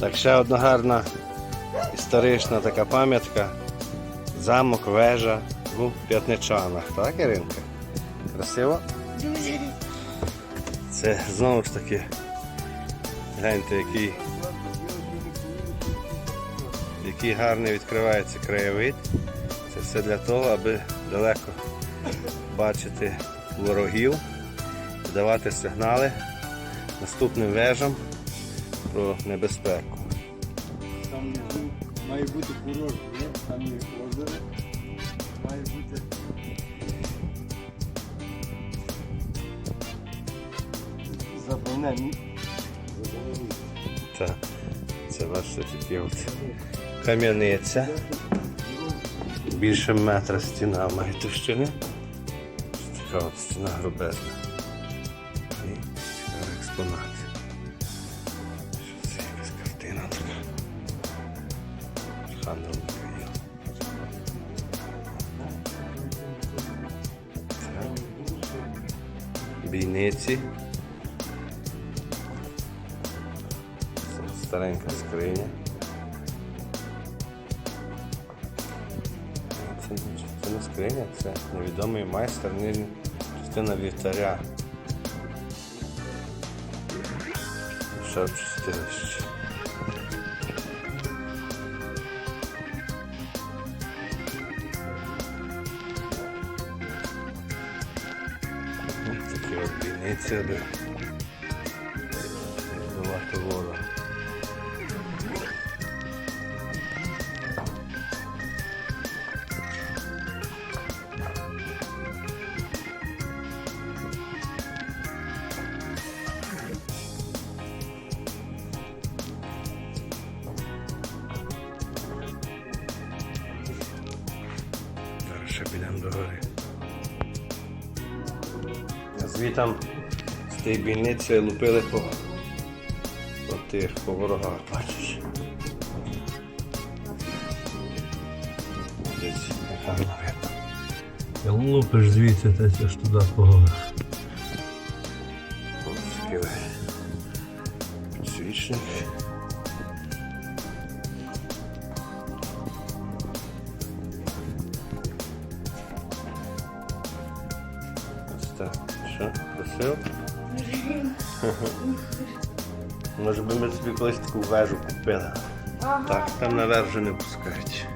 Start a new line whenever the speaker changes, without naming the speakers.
Так, ще одна гарна історична така пам'ятка. Замок, вежа у П'ятничанах. Так, Іринка? Красиво?
Дуже.
Це знову ж таки. Гляньте, який, який гарний відкривається краєвид. Це все для того, аби далеко бачити ворогів, давати сигнали наступним вежам про небезпеку.
Там внизу має бути курорт, там є озеро. Має бути. Забавне.
Так, це бачите такі от кам'яниця. Більше метра стіна має товщини. Така от стіна грубезна. Михаїл. Так. Бійниці. Старенька скриня. Це, не- це не скриня, це невідомий майстер, нині частина вівтаря. Ще в бійниці, аби здавати воду. Зараз ще підемо до гори. Звітам з тієї бійниці лупили по, по тих по ворогах, бачиш. Десь видно.
Лупиш звідси, та це ж туди по горах.
Ось такий підсвічник. Ось так. Що? Красиво? Може би ми собі колись таку вежу купили.
Ага.
Так, там на вежу не пускають.